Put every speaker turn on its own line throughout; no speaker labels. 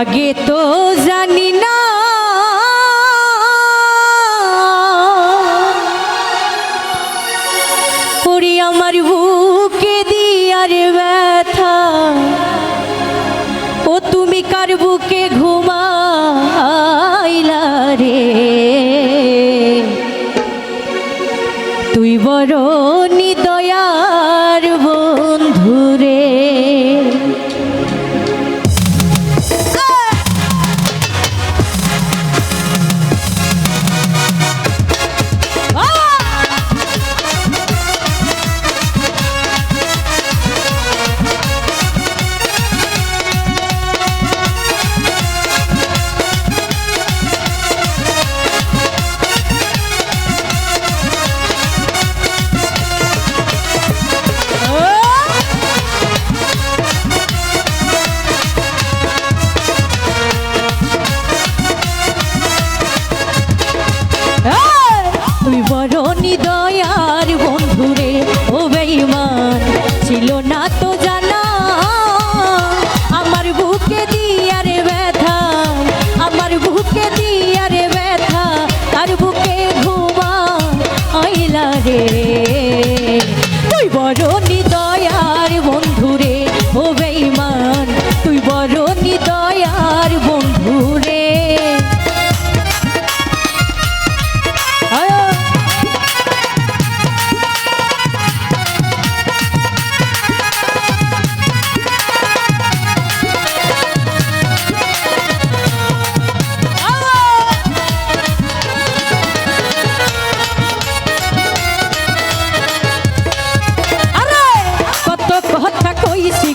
আগে তো জানি না। ওরে আমার বুকে দিয়ার ব্যথা, ও তুমি কার বুকে ঘুমাইলা রে? তুই বড় নিদয়ার বন্ধুরে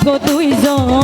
conduz homens.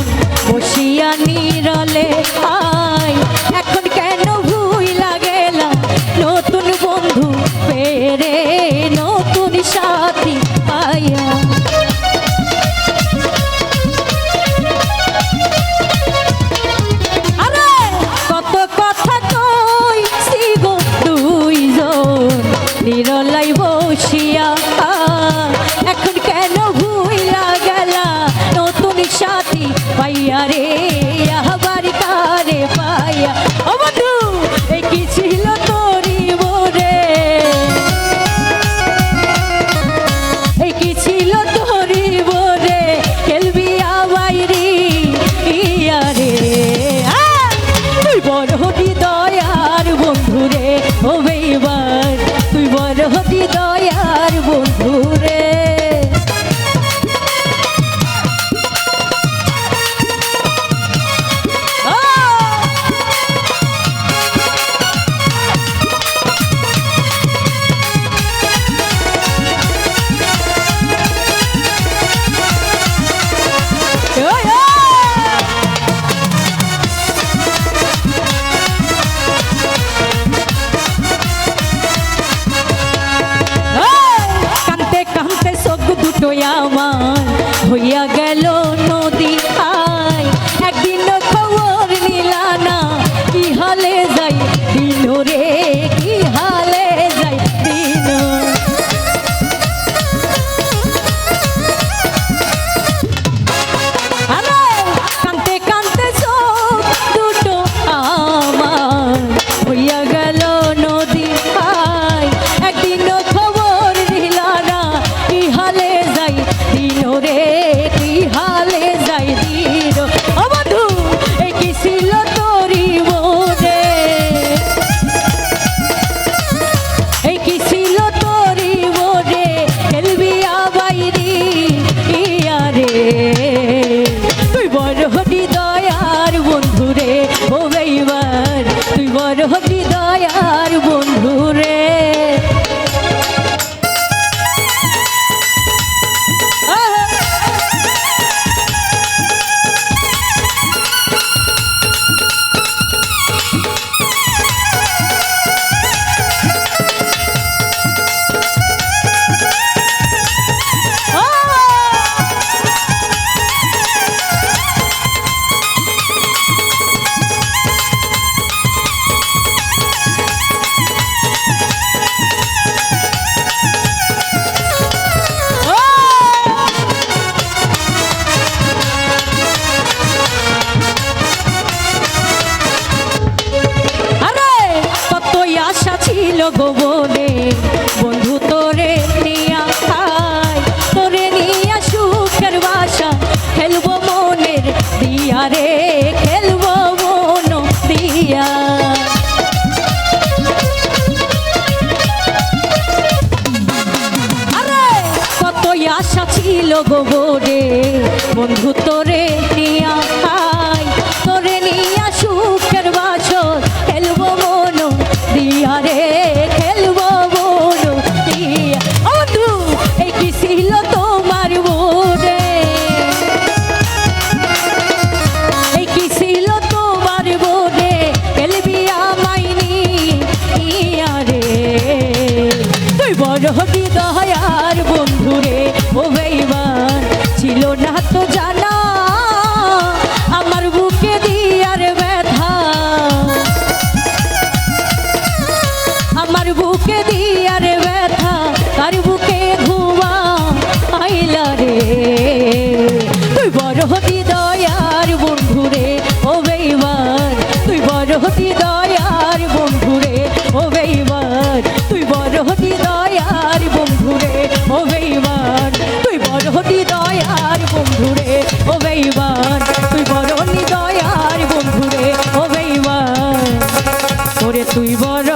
যাই দিল রে কি হা বড় হটি দয়ার বন্ধুরে ও বেইবার তুই বড় হটি ছিল গোবরে। বন্ধু, তোরে নিয়া খাই, তোরে নিয়া সুখের বাসর। খেলব মন দিয়া রে, খেলব মন দিয়া। কি ছিল তোমার মনে? এই কি ছিল তোমার মনে? খেলবি আমাইনি ইয়া রে। তুই বড় হবি দয়ার হতি দয়ার বন্ধুরে, ও বেইমান, তুই বড় হতি দয়ার বন্ধু রে ও বেইমান, তুই বড় হতি দয়ার বন্ধু রে ও বেইমান, তুই বড় হতি দয়ার বন্ধু রে ও বেইমান। ওরে তুই বড়